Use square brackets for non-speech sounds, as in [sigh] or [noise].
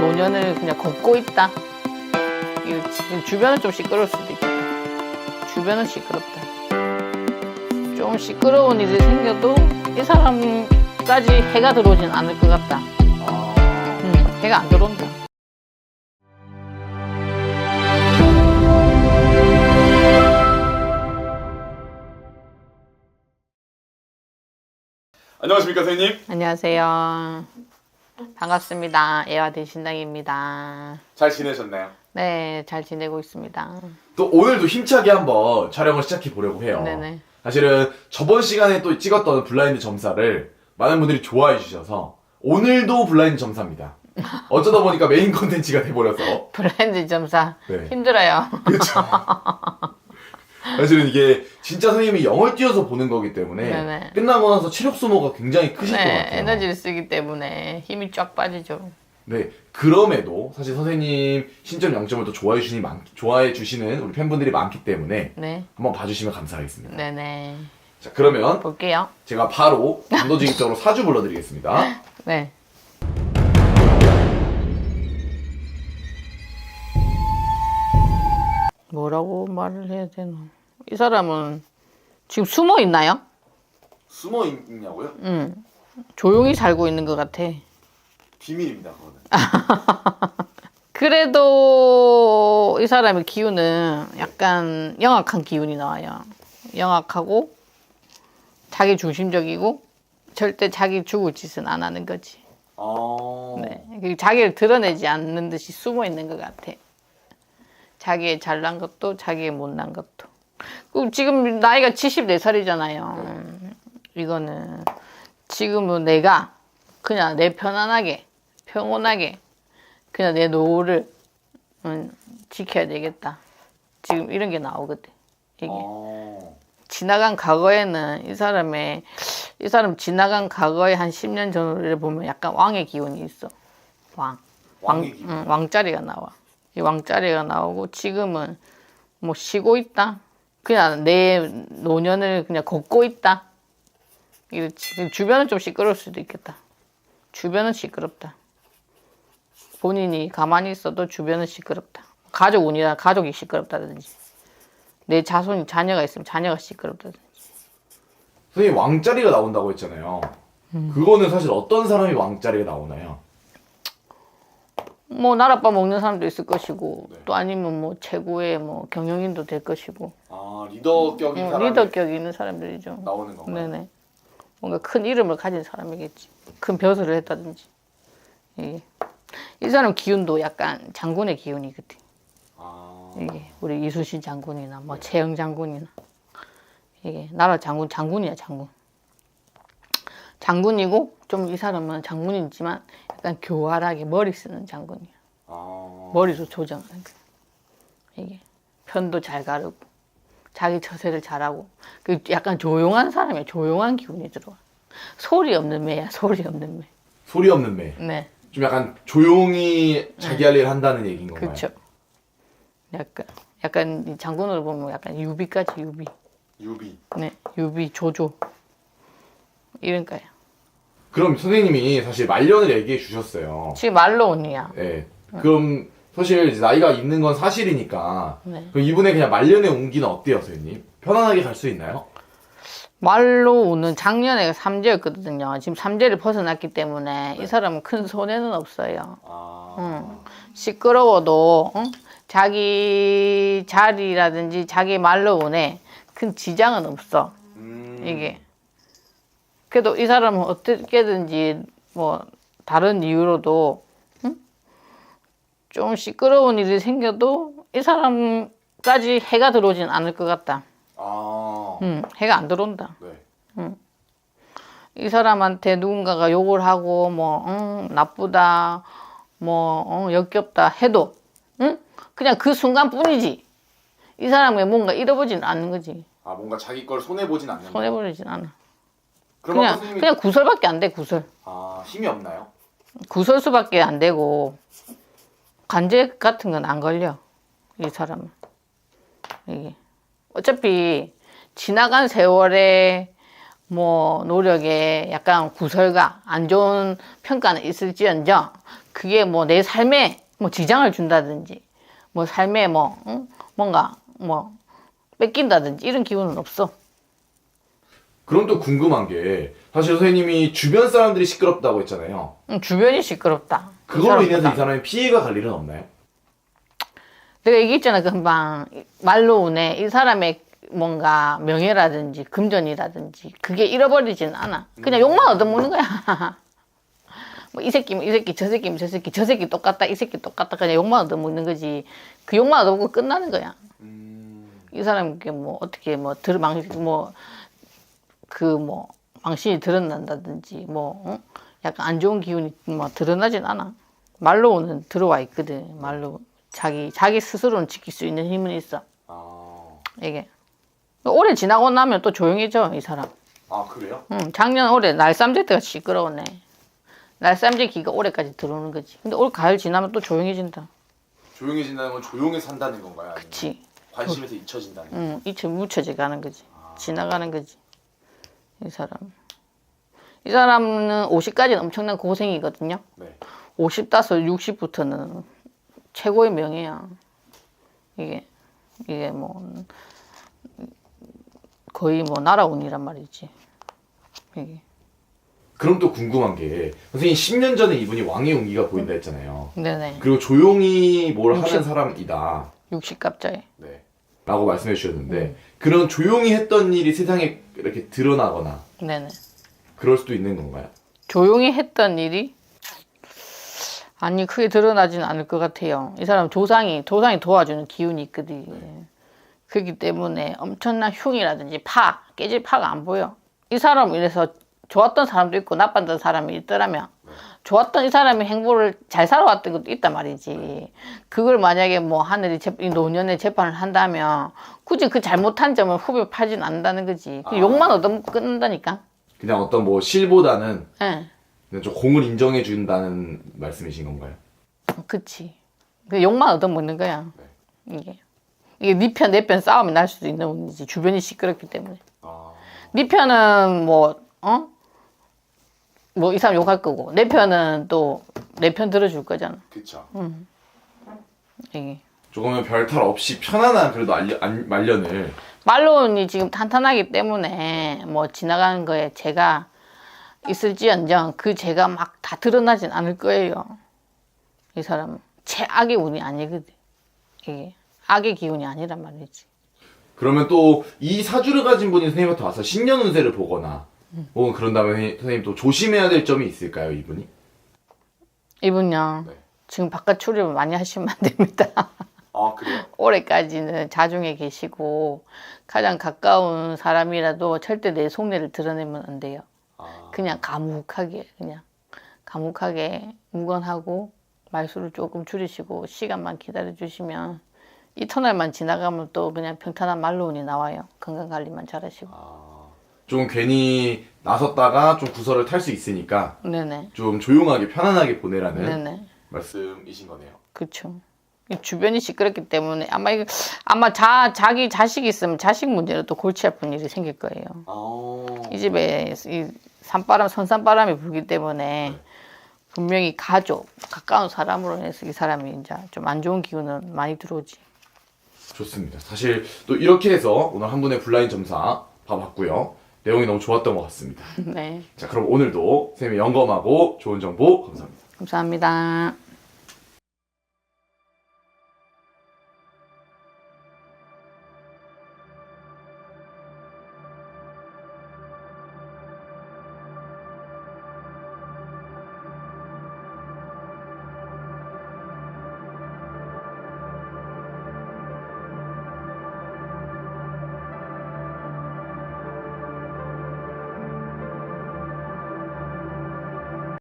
노년을 그냥 걷고 있다. 지금 주변은 좀 시끄러울 수도 있겠다. 주변은 시끄럽다. 좀 시끄러운 일이 생겨도 이 사람까지 해가 들어오진 않을 것 같다. 음, 해가 안 들어온다. 안녕하십니까 선생님? 안녕하세요. 반갑습니다. 애화 대신당입니다. 잘 지내셨나요? 네, 잘 지내고 있습니다. 또 오늘도 힘차게 한번 촬영을 시작해 보려고 해요. 네네. 사실은 저번 시간에 또 찍었던 블라인드 점사를 많은 분들이 좋아해 주셔서 오늘도 블라인드 점사입니다. 어쩌다 보니까 메인 [laughs] 컨텐츠가 돼버려서 브랜드 점사 네. 힘들어요. 그렇죠. [laughs] 사실은 이게 진짜 선생님이 영을 띄어서 보는 거기 때문에 네네. 끝나고 나서 체력 소모가 굉장히 크실 것 네, 같아요. 에너지를 쓰기 때문에 힘이 쫙 빠지죠. 네, 그럼에도 사실 선생님 신점 0점을 또 좋아해 주시는 많, 좋아해 주시는 우리 팬분들이 많기 때문에 네, 한번 봐주시면 감사하겠습니다. 네네. 자, 그러면 볼게요. 제가 바로 단도직입적으로 [laughs] 사주 불러드리겠습니다. 네. 뭐라고 말을 해야 되나? 이 사람은 지금 숨어 있나요? 숨어 있냐고요? 응. 조용히 살고 있는 것 같아. 비밀입니다, 그거는. [laughs] 그래도 이 사람의 기운은 약간 영악한 기운이 나와요. 영악하고 자기 중심적이고 절대 자기 죽을 짓은 안 하는 거지. 아, 네. 그리고 자기를 드러내지 않는 듯이 숨어 있는 것 같아. 자기의 잘난 것도 자기의 못난 것도. 그리고 지금 나이가 74살이잖아요. 이거는 지금은 내가 그냥 내 편안하게 평온하게 그냥 내 노후를 음, 지켜야 되겠다. 지금 이런 게 나오거든. 이게. 아, 지나간 과거에는 이 사람의 이 사람 지나간 과거에 한 10년 전을 보면 약간 왕의 기운이 있어. 왕. 왕, 기운. 응, 왕자리가 나와. 이 왕자리가 나오고 지금은 뭐 쉬고 있다. 그냥 내 노년을 그냥 걷고 있다. 주변은 좀 시끄러울 수도 있겠다. 주변은 시끄럽다. 본인이 가만히 있어도 주변은 시끄럽다. 가족 운이라 가족이 시끄럽다든지. 내 자손이 자녀가 있으면 자녀가 시끄럽다든지. 선생님 왕자리가 나온다고 했잖아요. 그거는 사실 어떤 사람이 왕자리가 나오나요? 뭐 나라밥 먹는 사람도 있을 것이고 네. 또 아니면 뭐 최고의 뭐 경영인도 될 것이고 아, 리더격인 어, 사람이 리더격이 있는 사람들이죠. 나오는 건가요? 네네. 뭔가 큰 이름을 가진 사람이겠지. 큰 벼슬을 했다든지. 이게. 이 사람 기운도 약간 장군의 기운이거든. 아, 이게 우리 이수신 장군이나 뭐 최영 장군이나 이게 나라 장군 장군이야 장군. 장군이고 좀 이 사람은 장군이지만 약간 교활하게 머리 쓰는 장군이야. 아, 머리로 조정하는 거. 이게 편도 잘 가르고 자기 처세를 잘하고 그 약간 조용한 사람이야. 조용한 기운이 들어와. 소리 없는 매야. 소리 없는 매. 소리 없는 매. 네, 좀 약간 조용히 자기 할 일을 한다는 얘기인 건가요? 그렇죠. 약간 약간 이 장군으로 보면 약간 유비까지 유비. 유비. 네, 유비 조조 이런 거예요. 그럼 선생님이 사실 말년을 얘기해 주셨어요. 지금 말로 온이야. 예. 그럼 사실 이제 나이가 있는 건 사실이니까 네. 그럼 이분의 그냥 말년의 운기는 어때요, 선생님? 편안하게 갈 수 있나요? 말로 오는 작년에 삼재였거든요. 지금 삼재를 벗어났기 때문에 이 사람은 큰 손해는 없어요. 아, 응. 시끄러워도 응? 자기 자리라든지 자기 말로 오네 큰 지장은 없어 음, 이게 그래도 이 사람은 어떻게든지 뭐 다른 이유로도 응? 좀 시끄러운 일이 생겨도 이 사람까지 해가 들어오진 않을 것 같다 아, 응, 해가 안 들어온다 네. 이 사람한테 누군가가 욕을 하고 뭐 응, 나쁘다 뭐 어, 역겹다 해도 응? 그냥 그 순간뿐이지 이 사람이 뭔가 잃어보진 않는 거지 아 뭔가 자기 걸 손해 보진 않는다. 손해버리진 않아 그냥 선생님이 그냥 구설밖에 안 돼 구설 아 힘이 없나요? 구설수밖에 안 되고 관제 같은 건 안 걸려 이 사람은 이게 어차피 지나간 세월에 뭐 노력에 약간 구설과 안 좋은 평가는 있을지언정 그게 뭐 내 삶에 뭐 지장을 준다든지 뭐 삶에 뭐 응? 뭔가 뭐 뺏긴다든지 이런 기분은 없어. 그럼 또 궁금한 게 사실 선생님이 주변 사람들이 시끄럽다고 했잖아요. 응, 주변이 시끄럽다. 이 그걸로 인해서. 이 사람이 피해가 갈 일은 없나요? 내가 얘기했잖아 금방 말로 운에 이 사람의 뭔가 명예라든지 금전이라든지 그게 잃어버리지는 않아. 그냥 욕만 얻어먹는 거야. [laughs] 뭐 이 새끼면 이 새끼 저 새끼면 저 새끼 저 새끼 똑같다 이 새끼 똑같다 그냥 욕만 얻어먹는 거지. 그 욕만 얻어먹고 끝나는 거야. 이 사람께 뭐 어떻게 뭐 들망 뭐 그 뭐 망신이 드러난다든지 뭐 응? 약간 안 좋은 기운이 뭐 드러나진 않아. 말로는 들어와 있거든. 말로 자기 자기 스스로는 지킬 수 있는 힘은 있어. 이게 올해 지나고 나면 또 조용해져 이 사람. 아 그래요? 응, 작년 올해 날쌈제 때가 시끄러웠네. 날쌈제 기가 올해까지 들어오는 거지. 근데 올 가을 지나면 또 조용해진다. 조용해진다는 건 조용히 산다는 건가요? 그치? 관심에서 잊혀진다는 응, 이체 묻혀져 가는 거지. 지나가는 거지. 이 사람. 이 사람은 50까지는 엄청난 고생이거든요. 네. 50 따서 60부터는 최고의 명예야. 이게 이게 뭐 거의 뭐 나라운이란 말이지. 이게 그럼 또 궁금한 게 선생님 10년 전에 이분이 왕의 용기가 보인다 했잖아요. 네네 그리고 조용히 뭘 하는 60. 사람이다. 60갑자에 네. 라고 말씀해 주셨는데 그런 조용히 했던 일이 세상에 이렇게 드러나거나 네네 그럴 수도 있는 건가요? 조용히 했던 일이 아니 크게 드러나지는 않을 것 같아요. 이 사람 조상이 조상이 도와주는 기운이 있거든. 그렇기 때문에 엄청난 흉이라든지 파 깨질 파가 안 보여. 이 사람 이래서 좋았던 사람도 있고 나빴던 사람이 있더라면 좋았던 이 사람의 행보를 잘 살아왔던 것도 있단 말이지. 그걸 만약에 뭐 하늘이 재, 노년에 재판을 한다면 굳이 그 잘못한 점을 후벼 파진 않는다는 거지. 그 아. 욕만 얻어먹고 끝난다니까. 그냥 어떤 뭐 실보다는 예. 그냥 좀 공을 인정해 준다는 말씀이신 건가요? 그치. 그 욕만 얻어먹는 거야. 이게. 이게 네 편, 내 편 싸움이 날 수도 있는 문제지. 주변이 시끄럽기 때문에. 아, 네 편은 뭐, 어? 뭐 이 사람 욕할 거고. 내 편은 또 내 편 들어줄 거잖아. 그쵸. 이게. 조금은 별탈 없이 편안한 그래도 알려, 안, 말년을 말론이 지금 탄탄하기 때문에 뭐 지나가는 거에 제가 있을지언정 그 제가 막 다 드러나진 않을 거예요. 이 사람은. 최악의 운이 아니거든. 이게. 악의 기운이 아니란 말이지. 그러면 또 이 사주를 가진 분이 선생님한테 와서 신년 운세를 보거나 혹은 그런 다음에 선생님- 선생님 또 조심해야 될 점이 있을까요 이분이? 이분요. 네. 지금 바깥 출입을 많이 하시면 안 됩니다. 아 그래요? [laughs] 올해까지는 자중에 계시고 가장 가까운 사람이라도 절대 내 속내를 드러내면 안 돼요. 아, 그냥 감옥하게 그냥 감옥하게 무건하고 말수를 조금 줄이시고 시간만 기다려 주시면 이 터널만 지나가면 또 그냥 평탄한 말로운이 나와요. 건강 관리만 잘하시고. 좀 괜히 나섰다가 좀 구설을 탈 수 있으니까 네네. 좀 조용하게 편안하게 보내라는 네네. 말씀이신 거네요. 그렇죠. 주변이 시끄럽기 때문에 아마 이거 아마 자 자기 자식이 있으면 자식 문제로 또 골치 아픈 일이 생길 거예요. 아, 이 집에 이 산바람 선산바람이 불기 때문에 분명히 가족 가까운 사람으로 해서 이 사람이 이제 좀 안 좋은 기운은 많이 들어오지. 좋습니다. 사실 또 이렇게 해서 오늘 한 분의 블라인 점사 봐봤고요. 내용이 너무 좋았던 것 같습니다. 네, 자, 그럼 오늘도 선생님이 영검하고 좋은 정보 감사합니다. 감사합니다.